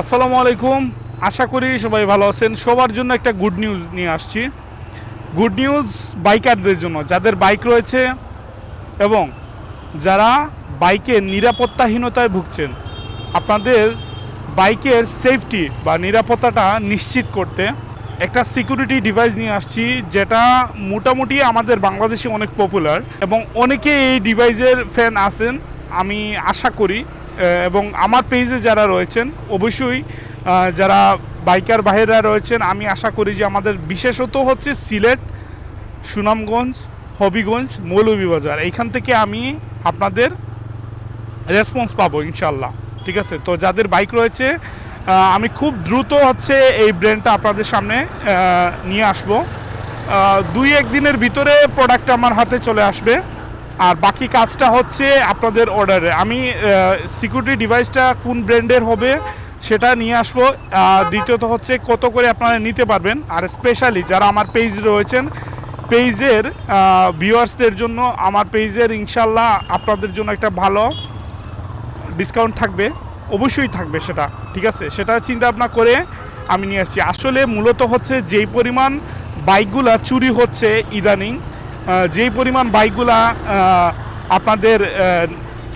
আসসালামু আলাইকুম। আশা করি সবাই ভালো আছেন। সবার জন্য একটা গুড নিউজ নিয়ে আসছি। গুড নিউজ বাইকারদের জন্য। যাদের বাইক রয়েছে এবং যারা বাইকের নিরাপত্তাহীনতায় ভুগছেন, আপনাদের বাইকের সেফটি বা নিরাপত্তাটা নিশ্চিত করতে একটা সিকিউরিটি ডিভাইস নিয়ে আসছি, যেটা মোটামুটি আমাদের বাংলাদেশে অনেক পপুলার এবং অনেকে এই ডিভাইসের ফ্যান আছেন। আমি আশা করি এবং আমার পেজে যারা রয়েছেন, অবশ্যই যারা বাইকার ভাইয়েরা রয়েছেন, আমি আশা করি যে আমাদের বিশেষত হচ্ছে সিলেট, সুনামগঞ্জ, হবিগঞ্জ, মৌলভীবাজার। এইখান থেকে আমি আপনাদের রেসপন্স পাবো ইনশাল্লাহ ঠিক আছে? তো যাদের বাইক রয়েছে আমি খুব দ্রুত হচ্ছে এই ব্র্যান্ডটা আপনাদের সামনে নিয়ে আসব। দুই এক দিনের ভিতরে প্রোডাক্ট আমার হাতে চলে আসবে। আর বাকি কাজটা হচ্ছে আপনাদের অর্ডারে আমি সিকিউরিটি ডিভাইসটা কোন ব্র্যান্ডের হবে সেটা নিয়ে আসব। দ্বিতীয়ত হচ্ছে কত করে আপনারা নিতে পারবেন। আর স্পেশালি যারা আমার পেজ রয়েছেন পেজের ভিউয়ার্সদের জন্য আমার পেজের ইনশাল্লাহ আপনাদের জন্য একটা ভালো ডিসকাউন্ট থাকবে। অবশ্যই থাকবে সেটা, ঠিক আছে? সেটা চিন্তা ভাবনা করে আমি নিয়ে আসছি। আসলে মূলত হচ্ছে যেই পরিমাণ বাইকগুলা চুরি হচ্ছে ইদানিং যেই পরিমাণ বাইকগুলা আপনাদের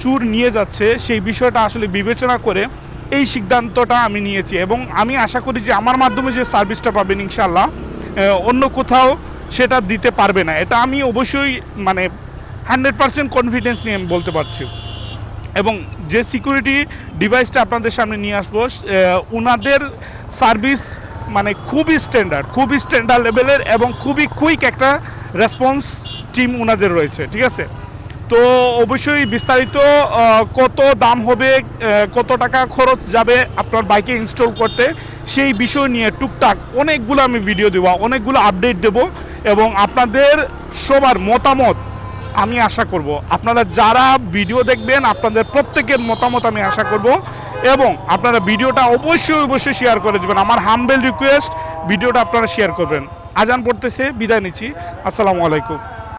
চুর নিয়ে যাচ্ছে, সেই বিষয়টা আসলে বিবেচনা করে এই সিদ্ধান্তটা আমি নিয়েছি। এবং আমি আশা করি যে আমার মাধ্যমে যে সার্ভিসটা পাবেন ইনশাল্লাহ অন্য কোথাও সেটা দিতে পারবে না। এটা আমি অবশ্যই মানে হান্ড্রেড পার্সেন্ট কনফিডেন্স নিয়ে আমি বলতে পারছি। এবং যে সিকিউরিটি ডিভাইসটা আপনাদের সামনে নিয়ে আসব ওনাদের সার্ভিস মানে খুবই স্ট্যান্ডার্ড খুবই স্ট্যান্ডার্ড লেভেলের এবং খুবই কুইক একটা রেসপন্স টিম ওনাদের রয়েছে, ঠিক আছে? তো অবশ্যই বিস্তারিত কত দাম হবে কত টাকা খরচ যাবে আপনার বাইকে ইনস্টল করতে, সেই বিষয় নিয়ে টুকটাক অনেকগুলো আমি ভিডিও দেবো, অনেকগুলো আপডেট দেব এবং আপনাদের সবার মতামত আমি আশা করব। আপনারা যারা ভিডিও দেখবেন, আপনাদের প্রত্যেকের মতামত আমি আশা করব এবং আপনারা ভিডিওটা অবশ্যই অবশ্যই শেয়ার করে দেবেন। আমার হামবেল রিকোয়েস্ট ভিডিওটা আপনারা শেয়ার করবেন। আজান পড়তেছে বিদায় নিচ্ছি। আসসালামু আলাইকুম।